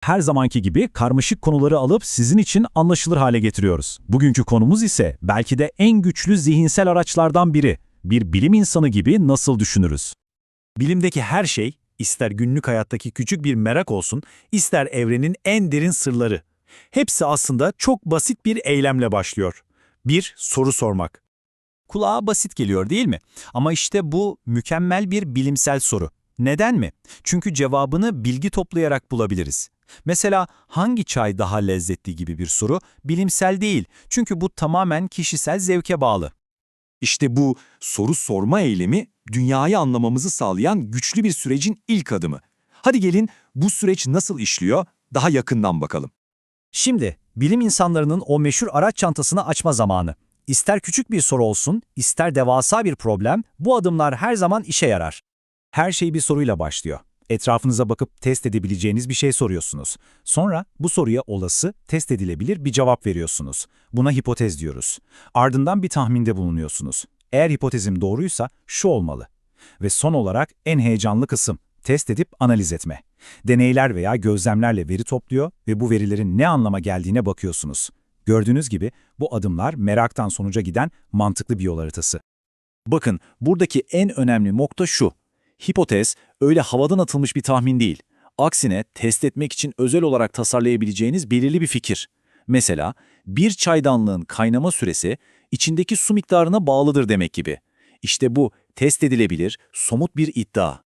Her zamanki gibi karmaşık konuları alıp sizin için anlaşılır hale getiriyoruz. Bugünkü konumuz ise belki de en güçlü zihinsel araçlardan biri. Bir bilim insanı gibi nasıl düşünürüz? Bilimdeki her şey, ister günlük hayattaki küçük bir merak olsun, ister evrenin en derin sırları. Hepsi aslında çok basit bir eylemle başlıyor. Bir, soru sormak. Kulağa basit geliyor değil mi? Ama işte bu mükemmel bir bilimsel soru. Neden mi? Çünkü cevabını bilgi toplayarak bulabiliriz. Mesela hangi çay daha lezzetli gibi bir soru bilimsel değil. Çünkü bu tamamen kişisel zevke bağlı. İşte bu soru sorma eylemi dünyayı anlamamızı sağlayan güçlü bir sürecin ilk adımı. Hadi gelin bu süreç nasıl işliyor daha yakından bakalım. Şimdi bilim insanlarının o meşhur araç çantasını açma zamanı. İster küçük bir soru olsun, ister devasa bir problem, bu adımlar her zaman işe yarar. Her şey bir soruyla başlıyor. Etrafınıza bakıp test edebileceğiniz bir şey soruyorsunuz. Sonra bu soruya olası, test edilebilir bir cevap veriyorsunuz. Buna hipotez diyoruz. Ardından bir tahminde bulunuyorsunuz. Eğer hipotezim doğruysa şu olmalı. Ve son olarak en heyecanlı kısım, test edip analiz etme. Deneyler veya gözlemlerle veri topluyor ve bu verilerin ne anlama geldiğine bakıyorsunuz. Gördüğünüz gibi bu adımlar meraktan sonuca giden mantıklı bir yol haritası. Bakın buradaki en önemli nokta şu. Hipotez öyle havadan atılmış bir tahmin değil. Aksine test etmek için özel olarak tasarlayabileceğiniz belirli bir fikir. Mesela bir çaydanlığın kaynama süresi içindeki su miktarına bağlıdır demek gibi. İşte bu test edilebilir, somut bir iddia.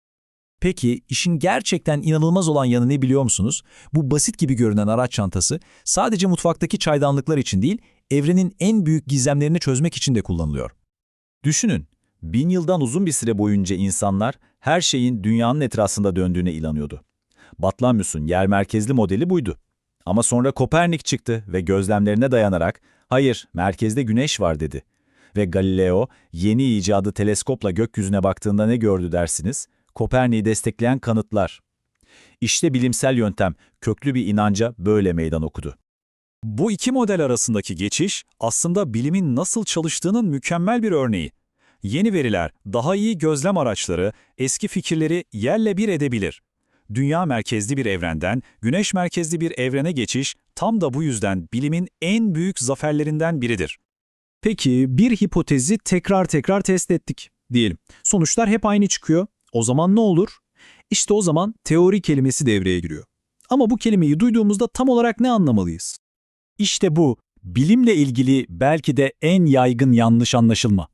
Peki işin gerçekten inanılmaz olan yanı ne biliyor musunuz? Bu basit gibi görünen araç çantası sadece mutfaktaki çaydanlıklar için değil, evrenin en büyük gizemlerini çözmek için de kullanılıyor. Düşünün, bin yıldan uzun bir süre boyunca insanlar her şeyin dünyanın etrafında döndüğüne inanıyordu. Batlamyus'un yer merkezli modeli buydu. Ama sonra Kopernik çıktı ve gözlemlerine dayanarak hayır merkezde güneş var dedi. Ve Galileo yeni icadı teleskopla gökyüzüne baktığında ne gördü dersiniz? Kopernik'i destekleyen kanıtlar. İşte bilimsel yöntem köklü bir inanca böyle meydan okudu. Bu iki model arasındaki geçiş aslında bilimin nasıl çalıştığının mükemmel bir örneği. Yeni veriler, daha iyi gözlem araçları, eski fikirleri yerle bir edebilir. Dünya merkezli bir evrenden, güneş merkezli bir evrene geçiş tam da bu yüzden bilimin en büyük zaferlerinden biridir. Peki bir hipotezi tekrar tekrar test ettik diyelim. Sonuçlar hep aynı çıkıyor. O zaman ne olur? İşte o zaman teori kelimesi devreye giriyor. Ama bu kelimeyi duyduğumuzda tam olarak ne anlamalıyız? İşte bu, bilimle ilgili belki de en yaygın yanlış anlaşılma.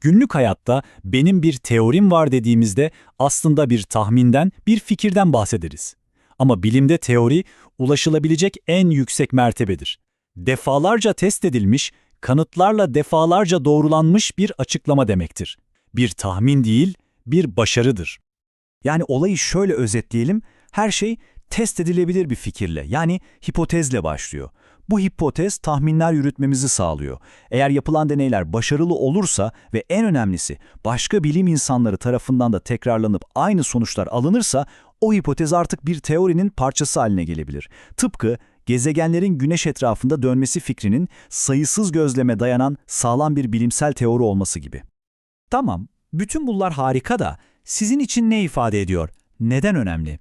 Günlük hayatta benim bir teorim var dediğimizde aslında bir tahminden, bir fikirden bahsederiz. Ama bilimde teori ulaşılabilecek en yüksek mertebedir. Defalarca test edilmiş, kanıtlarla defalarca doğrulanmış bir açıklama demektir. Bir tahmin değil, bir başarıdır. Yani olayı şöyle özetleyelim, her şey test edilebilir bir fikirle, yani hipotezle başlıyor. Bu hipotez tahminler yürütmemizi sağlıyor. Eğer yapılan deneyler başarılı olursa ve en önemlisi başka bilim insanları tarafından da tekrarlanıp aynı sonuçlar alınırsa o hipotez artık bir teorinin parçası haline gelebilir. Tıpkı gezegenlerin güneş etrafında dönmesi fikrinin sayısız gözleme dayanan sağlam bir bilimsel teori olması gibi. Tamam, bütün bunlar harika da sizin için ne ifade ediyor? Neden önemli?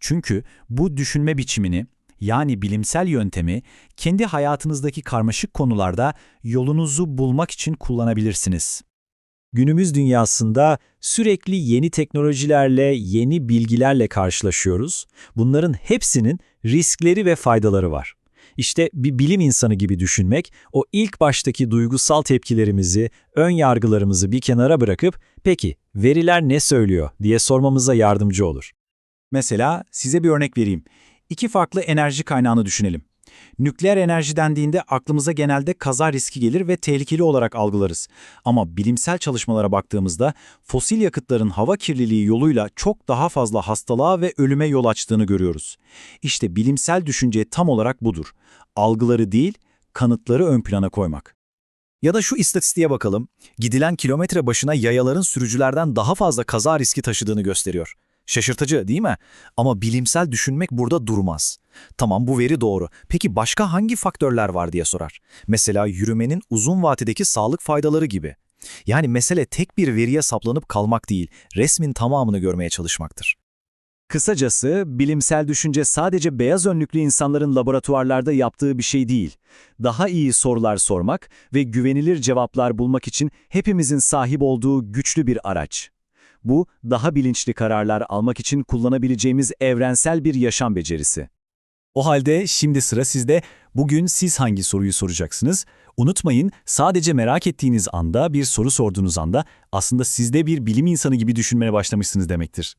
Çünkü bu düşünme biçimini, yani bilimsel yöntemi kendi hayatınızdaki karmaşık konularda yolunuzu bulmak için kullanabilirsiniz. Günümüz dünyasında sürekli yeni teknolojilerle, yeni bilgilerle karşılaşıyoruz. Bunların hepsinin riskleri ve faydaları var. İşte bir bilim insanı gibi düşünmek, o ilk baştaki duygusal tepkilerimizi, ön yargılarımızı bir kenara bırakıp, peki veriler ne söylüyor diye sormamıza yardımcı olur. Mesela size bir örnek vereyim. İki farklı enerji kaynağını düşünelim. Nükleer enerji dendiğinde aklımıza genelde kaza riski gelir ve tehlikeli olarak algılarız. Ama bilimsel çalışmalara baktığımızda fosil yakıtların hava kirliliği yoluyla çok daha fazla hastalığa ve ölüme yol açtığını görüyoruz. İşte bilimsel düşünce tam olarak budur. Algıları değil, kanıtları ön plana koymak. Ya da şu istatistiğe bakalım. Gidilen kilometre başına yayaların sürücülerden daha fazla kaza riski taşıdığını gösteriyor. Şaşırtıcı değil mi? Ama bilimsel düşünmek burada durmaz. Tamam bu veri doğru. Peki başka hangi faktörler var diye sorar. Mesela yürümenin uzun vadedeki sağlık faydaları gibi. Yani mesele tek bir veriye saplanıp kalmak değil, resmin tamamını görmeye çalışmaktır. Kısacası bilimsel düşünce sadece beyaz önlüklü insanların laboratuvarlarda yaptığı bir şey değil. Daha iyi sorular sormak ve güvenilir cevaplar bulmak için hepimizin sahip olduğu güçlü bir araç. Bu, daha bilinçli kararlar almak için kullanabileceğimiz evrensel bir yaşam becerisi. O halde şimdi sıra sizde. Bugün siz hangi soruyu soracaksınız? Unutmayın, sadece merak ettiğiniz anda, bir soru sorduğunuz anda aslında sizde bir bilim insanı gibi düşünmeye başlamışsınız demektir.